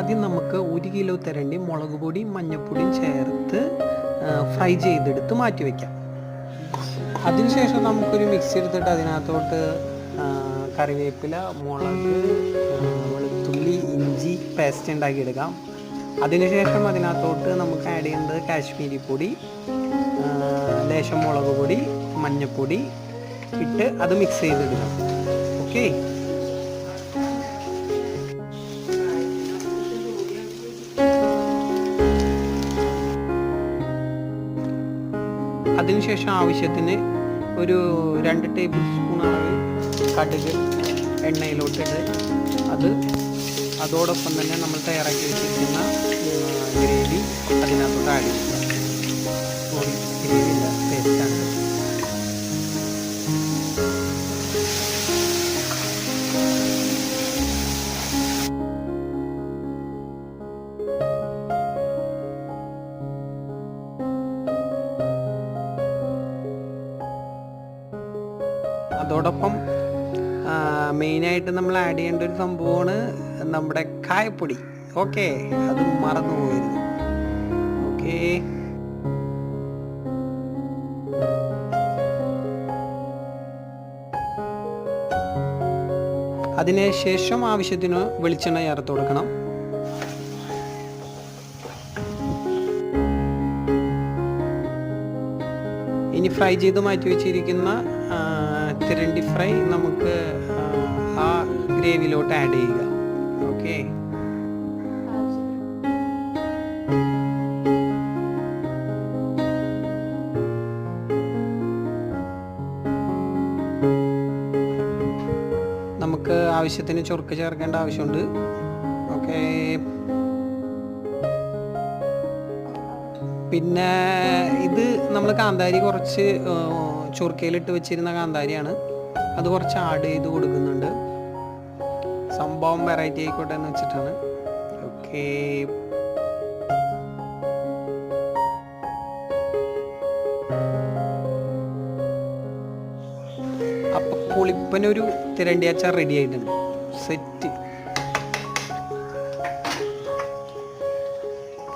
ആദ്യം നമുക്ക് ഒരു കിലോ തരണ്ടി മുളക് പൊടി മഞ്ഞൾപ്പൊടിയും ചേർത്ത് ഫ്രൈ ചെയ്തെടുത്ത് മാറ്റി വയ്ക്കാം അതിനുശേഷം നമുക്കൊരു മിക്സി എടുത്തിട്ട് അതിനകത്തോട്ട് കറിവേപ്പില മുളക് വെളുത്തുള്ളി ഇഞ്ചി പേസ്റ്റ് ഉണ്ടാക്കിയെടുക്കാം അതിനുശേഷം അതിനകത്തോട്ട് നമുക്ക് ആഡ് ചെയ്യേണ്ടത് കാശ്മീരി പൊടി ലേശം മുളക് പൊടി മഞ്ഞൾപ്പൊടി ഇട്ട് അത് മിക്സ് ചെയ്തെടുക്കാം. ഓക്കെ അതിനുശേഷം ആവശ്യത്തിന് ഒരു രണ്ട് ടേബിൾ സ്പൂൺ അളവ് കടുക് എണ്ണയിലോട്ടിട്ട് അത് അതോടൊപ്പം തന്നെ നമ്മൾ തയ്യാറാക്കി വെച്ചിരിക്കുന്ന ഗ്രേവി അതിനകത്തോട്ട് ആഡ് ചെയ്യുക. അതോടൊപ്പം മെയിനായിട്ട് നമ്മൾ ആഡ് ചെയ്യേണ്ട ഒരു സംഭവമാണ് നമ്മുടെ കായപ്പൊടി. ഓക്കെ അത് മറന്നു പോയിരുന്നു. ഓക്കെ അതിനുശേഷം ആവശ്യത്തിന് വെളിച്ചെണ്ണ ചേർത്ത് കൊടുക്കണം. ഇനി ഫ്രൈ ചെയ്ത് മാറ്റി വെച്ചിരിക്കുന്ന ആ, തിരണ്ടി ഫ്രൈ നമുക്ക് ആ ഗ്രേവിയിലോട്ട് ആഡ് ചെയ്യുക. ഓക്കെ നമുക്ക് ആവശ്യത്തിന് ചൊറുക്ക് ചേർക്കേണ്ട ആവശ്യമുണ്ട്. പിന്നെ ഇത് നമ്മൾ കാന്താരി കുറച്ച് ചൊറുക്കയിലിട്ട് വെച്ചിരുന്ന കാന്താരിയാണ്. അത് കുറച്ച് ആഡ് ചെയ്ത് കൊടുക്കുന്നുണ്ട്. സംഭവം വെറൈറ്റി ആയിക്കോട്ടെ എന്ന് വെച്ചിട്ടാണ്. ഓക്കെ. അപ്പൊ പുളിപ്പനൊരു തിരണ്ടി അച്ചാർ റെഡി ആയിട്ടുണ്ട്. സെറ്റ്